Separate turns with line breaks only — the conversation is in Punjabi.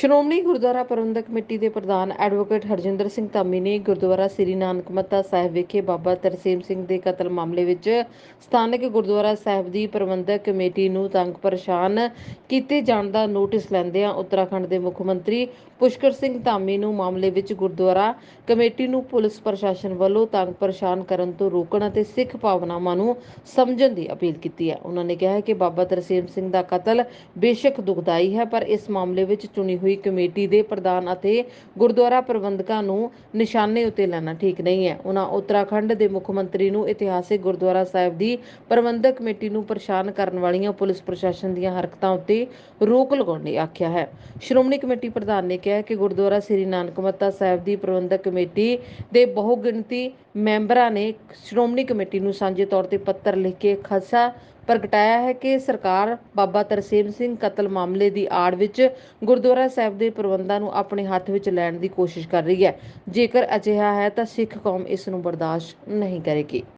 ਸ਼੍ਰੋਮਣੀ ਗੁਰਦੁਆਰਾ ਪ੍ਰਬੰਧਕ ਕਮੇਟੀ ਦੇ ਪ੍ਰਧਾਨ ਐਡਵੋਕੇਟ ਹਰਜਿੰਦਰ ਸਿੰਘ ਧਾਮੀ ਨੇ ਗੁਰਦੁਆਰਾ ਸ੍ਰੀ ਨਾਨਕ ਮੱਤਾ ਸਾਹਿਬ ਵਿਖੇ ਬਾਬਾ ਤਰਸੇਮ ਸਿੰਘ ਦੇ ਕਤਲ ਮਾਮਲੇ ਵਿੱਚ ਸਥਾਨਕ ਗੁਰਦੁਆਰਾ ਸਾਹਿਬ ਦੀ ਪ੍ਰਬੰਧਕ ਕਮੇਟੀ ਨੂੰ ਤੰਗ ਪਰੇਸ਼ਾਨ ਕੀਤੇ ਜਾਣ ਦਾ ਨੋਟਿਸ ਲੈਂਦਿਆਂ ਉੱਤਰਾਖੰਡ ਦੇ ਮੁੱਖ ਮੰਤਰੀ ਪੁਸ਼ਕਰ ਸਿੰਘ ਧਾਮੀ ਨੂੰ ਮਾਮਲੇ ਵਿੱਚ ਗੁਰਦੁਆਰਾ ਕਮੇਟੀ ਨੂੰ ਪੁਲਿਸ ਪ੍ਰਸ਼ਾਸਨ ਵੱਲੋਂ ਤੰਗ ਪਰੇਸ਼ਾਨ ਕਰਨ ਤੋਂ ਰੋਕਣ ਅਤੇ ਸਿੱਖ ਭਾਵਨਾਵਾਂ ਨੂੰ ਸਮਝਣ ਦੀ ਅਪੀਲ ਕੀਤੀ ਹੈ। ਉਹਨਾਂ ਨੇ ਕਿਹਾ ਹੈ ਕਿ ਬਾਬਾ ਤਰਸੇਮ ਸਿੰਘ ਦਾ ਕਤਲ ਬੇਸ਼ੱਕ ਦੁਖਦਾਈ ਹੈ, ਪਰ ਇਸ ਮਾਮਲੇ ਵਿੱਚ ਚੁਣੀ ਹੋਈ ਕਮੇਟੀ ਦੇ ਪ੍ਰਧਾਨ ਅਤੇ ਗੁਰਦੁਆਰਾ ਪ੍ਰਬੰਧਕਾਂ ਨੂੰ ਨਿਸ਼ਾਨੇ ਉੱਤੇ ਲੈਣਾ ਠੀਕ ਨਹੀਂ ਹੈ। ਉਹਨਾਂ ਉੱਤਰਾਖੰਡ ਦੇ ਮੁੱਖ ਮੰਤਰੀ ਨੂੰ ਇਤਿਹਾਸਿਕ ਗੁਰਦੁਆਰਾ ਸਾਹਿਬ ਦੀ ਪ੍ਰਬੰਧਕ ਕਮੇਟੀ ਨੂੰ ਪਰੇਸ਼ਾਨ ਕਰਨ ਵਾਲੀਆਂ ਪੁਲਿਸ ਪ੍ਰਸ਼ਾਸਨ ਦੀਆਂ ਹਰਕਤਾਂ ਉੱਤੇ ਰੋਕ ਲਗਾਉਣ ਲਈ ਆਖਿਆ ਹੈ। ਸ਼੍ਰੋਮਣੀ ਕਮੇਟੀ ਪ੍ਰਧਾਨ ਨੇ ਕਿਹਾ ਕਿ ਗੁਰਦੁਆਰਾ ਸ੍ਰੀ ਨਾਨਕ ਮੱਤਾ ਸਾਹਿਬ ਦੀ ਪ੍ਰਬੰਧਕ ਕਮੇਟੀ ਦੇ ਬਹੁਗਿਣਤੀ ਮੈਂਬਰਾਂ ਨੇ ਸ਼੍ਰੋਮਣੀ ਕਮੇਟੀ ਨੂੰ ਸਾਂਝੇ ਤੌਰ ਤੇ ਪੱਤਰ ਲਿਖ ਕੇ ਖਦਸ਼ਾ ਪ੍ਰਗਟਾਇਆ ਹੈ ਕਿ ਸਰਕਾਰ ਬਾਬਾ ਤਰਸੇਮ ਸਿੰਘ ਕਤਲ ਮਾਮਲੇ ਦੀ ਆੜ ਵਿੱਚ ਗੁਰਦੁਆਰਾ ਸਾਹਿਬ ਦੇ ਪ੍ਰਬੰਧਾਂ ਨੂੰ ਆਪਣੇ ਹੱਥ ਵਿੱਚ ਲੈਣ ਦੀ ਕੋਸ਼ਿਸ਼ ਕਰ ਰਹੀ ਹੈ। ਜੇਕਰ ਅਜਿਹਾ ਹੈ ਤਾਂ ਸਿੱਖ ਕੌਮ ਇਸ ਨੂੰ ਬਰਦਾਸ਼ਤ ਨਹੀਂ ਕਰੇਗੀ।